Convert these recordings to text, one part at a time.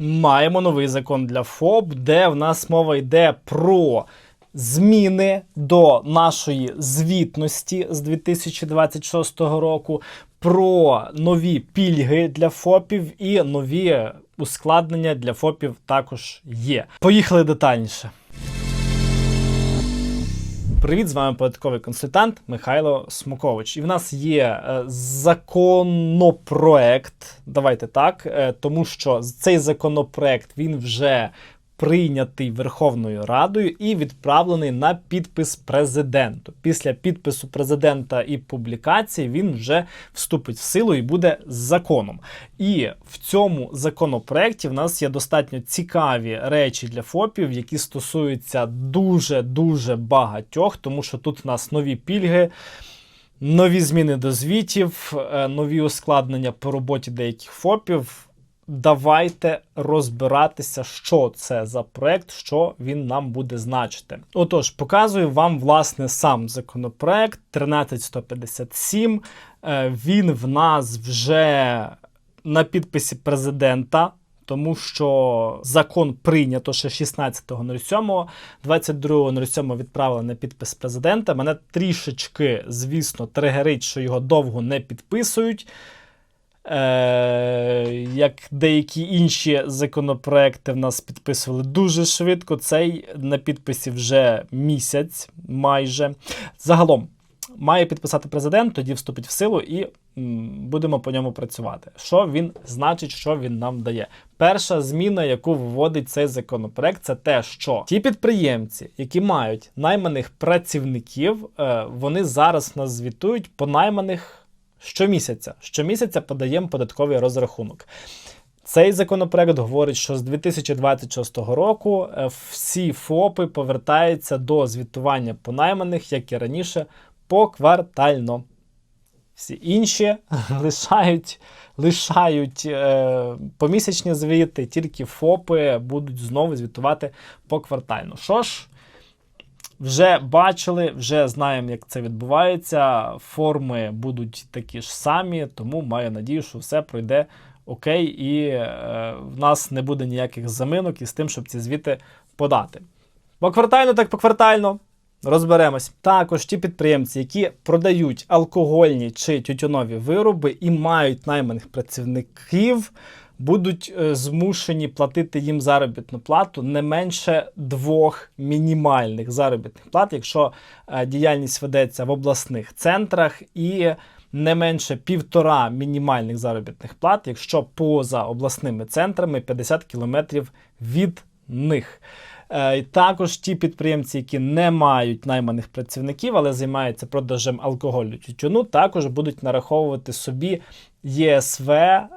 маємо новий закон для ФОП, де в нас мова йде про зміни до нашої звітності з 2026 року, про нові пільги для ФОПів і нові ускладнення для ФОПів також є. Поїхали детальніше. Привіт, з вами податковий консультант Михайло Смукович. І в нас є е, законопроект. Давайте так, е, тому що цей законопроект він вже прийнятий Верховною Радою і відправлений на підпис президенту. Після підпису президента і публікації він вже вступить в силу і буде законом. І в цьому законопроекті в нас є достатньо цікаві речі для ФОПів, які стосуються дуже дуже багатьох, тому що тут в нас нові пільги. Нові зміни до звітів, е, нові ускладнення по роботі деяких ФОПів. Давайте розбиратися, що це за проект, що він нам буде значити. Отож, показую вам власне сам законопроект 13157. Е, Він в нас вже на підписі президента. Тому що закон прийнято ще 16.07, 22.07 відправили на підпис президента. Мене трішечки, звісно, тригерить, що його довго не підписують. Е, Як деякі інші законопроекти в нас підписували дуже швидко, цей на підписі вже місяць майже. Загалом має підписати президент, тоді вступить в силу і будемо по ньому працювати. Що він значить, що він нам дає? Перша зміна, яку вводить цей законопроект, це те, що ті підприємці, які мають найманих працівників, е, вони зараз нас звітують по найманих. Щомісяця. Щомісяця подаємо податковий розрахунок. Цей законопроект говорить, що з 2026 року е, всі ФОПи повертаються до звітування по найманих, як і раніше, поквартально. Всі інші лишають лишають е, помісячні звіти, тільки ФОПи будуть знову звітувати поквартально. Що ж, вже бачили, вже знаємо, як це відбувається. Форми будуть такі ж самі, тому маю надію, що все пройде окей, і е, в нас не буде ніяких заминок із тим, щоб ці звіти подати. Поквартально, так поквартально. Розберемось. Також ті підприємці, які продають алкогольні чи тютюнові вироби і мають найманих працівників, будуть е, змушені платити їм заробітну плату не менше двох мінімальних заробітних плат, якщо е, діяльність ведеться в обласних центрах, і не менше півтора мінімальних заробітних плат, якщо поза обласними центрами 50 кілометрів від них. Е, Також ті підприємці, які не мають найманих працівників, але займаються продажем алкоголю тютюну, також будуть нараховувати собі ЄСВ е,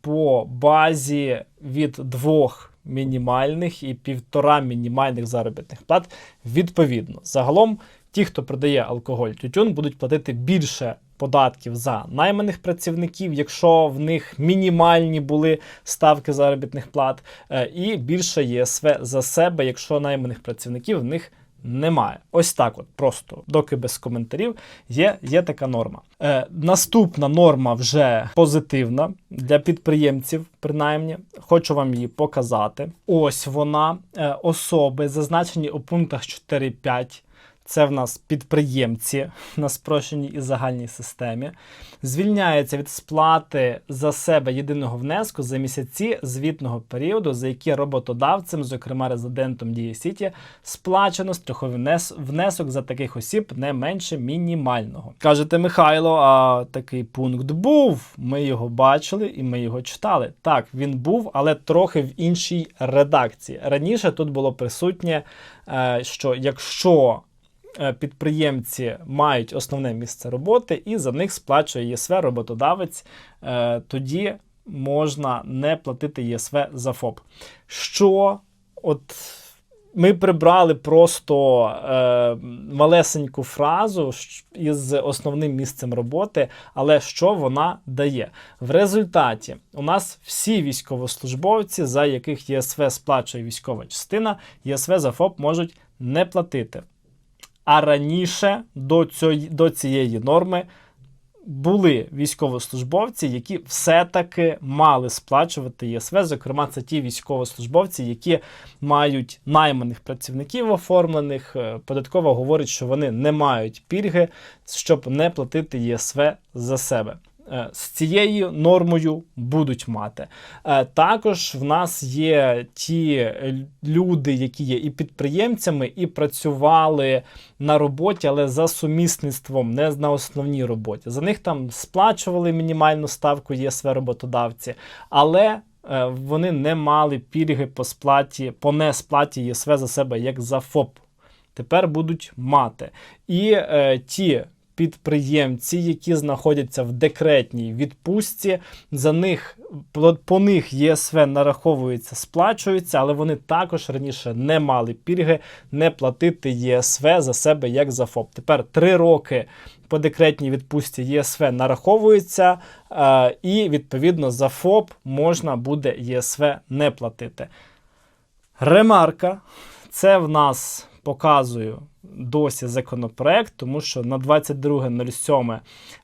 по базі від двох мінімальних і півтора мінімальних заробітних плат. Відповідно, загалом ті, хто продає алкоголь тютюн, будуть платити більше податків за найманих працівників, якщо в них мінімальні були ставки заробітних плат, е, і більше ЄСВ за себе, якщо найманих працівників в них немає. Ось так, от просто, доки без коментарів, є є така норма. Е, Наступна норма вже позитивна для підприємців, принаймні. Хочу вам її показати. Ось вона. Е, особи, зазначені у пунктах 4.5 це в нас підприємці на спрощеній і загальній системі, звільняється від сплати за себе єдиного внеску за місяці звітного періоду, за які роботодавцем, зокрема резидентом Дії Сіті, сплачено страховий внесок за таких осіб не менше мінімального. Кажете, Михайло, а такий пункт був. Ми його бачили і ми його читали. Так, він був, але трохи в іншій редакції. Раніше тут було присутнє, е, що якщо підприємці мають основне місце роботи і за них сплачує ЄСВ роботодавець, е, тоді можна не платити ЄСВ за ФОП. Що от ми прибрали просто е, малесеньку фразу із основним місцем роботи, але що вона дає? В результаті у нас всі військовослужбовці, за яких ЄСВ сплачує військова частина, ЄСВ за ФОП можуть не платити. А раніше до цієї, до цієї норми були військовослужбовці, які все-таки мали сплачувати ЄСВ. Зокрема, це ті військовослужбовці, які мають найманих працівників оформлених. Податково Податкова говорить, що вони не мають пільги, щоб не платити ЄСВ за себе. Е, З цією нормою будуть мати. Е, Також в нас є ті е, люди, які є і підприємцями, і працювали на роботі, але за сумісництвом, не на основній роботі. За них там сплачували мінімальну ставку ЄСВ роботодавці, але вони не мали пільги по сплаті, по несплаті ЄСВ за себе як за ФОП. Тепер будуть мати. І е, ті підприємці, які знаходяться в декретній відпустці, за них по, них ЄСВ нараховується, сплачується, але вони також раніше не мали пільги не платити ЄСВ за себе як за ФОП. Тепер три роки по декретній відпустці ЄСВ нараховується, е, і відповідно за ФОП можна буде єСВ не платити. Ремарка. Це в нас показую досі законопроект, тому що на 22.07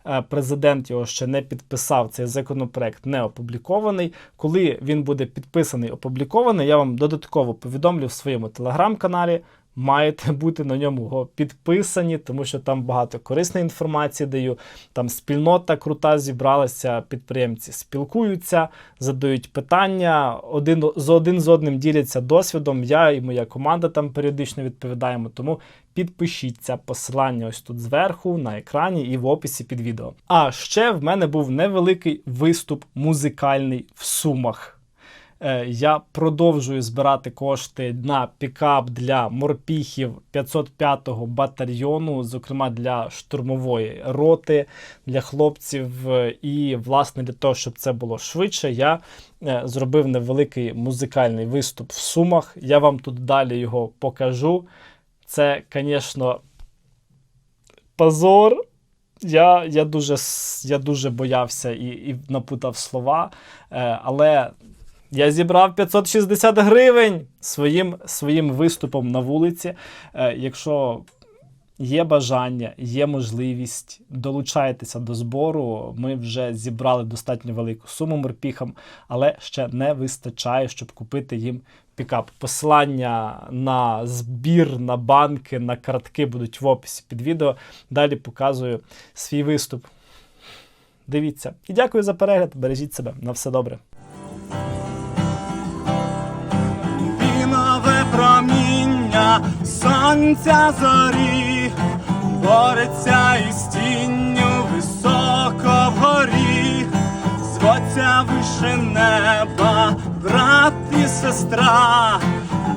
е, президент його ще не підписав. Цей законопроект не опублікований. Коли він буде підписаний, опублікований, я вам додатково повідомлю в своєму телеграм-каналі. Маєте бути на ньому підписані, тому що там багато корисної інформації даю. Там спільнота крута зібралася, підприємці спілкуються, задають питання, один з один з одним діляться досвідом. Я і моя команда там періодично відповідаємо. Тому підпишіться посилання ось тут зверху на екрані і в описі під відео. А ще в мене був невеликий виступ музикальний в Сумах. Е, Я продовжую збирати кошти на пікап для морпіхів 505-го батальйону, зокрема для штурмової роти, для хлопців. Е, І, власне, для того, щоб це було швидше, я е, зробив невеликий музикальний виступ в Сумах. Я вам тут далі його покажу. Це, звісно, позор. Я, я, дуже, я дуже боявся і, і напутав слова, але я зібрав 560 гривень своїм, своїм виступом на вулиці. Е, якщо є бажання, є можливість, долучайтеся до збору. Ми вже зібрали достатньо велику суму морпіхам, але ще не вистачає, щоб купити їм пікап. Посилання на збір, на банки, на картки будуть в описі під відео. Далі показую свій виступ. Дивіться. І дякую за перегляд. Бережіть себе. На все добре. Сонця зорі бореться із тінню високо вгорі, зваться вище неба, брат і сестра,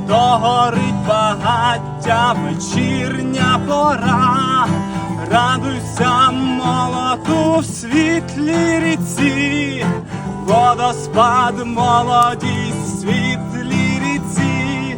догорить багаття вечірня пора. Радуйся, молоду в світлій ріці, водоспад, молодість, світлій ріці,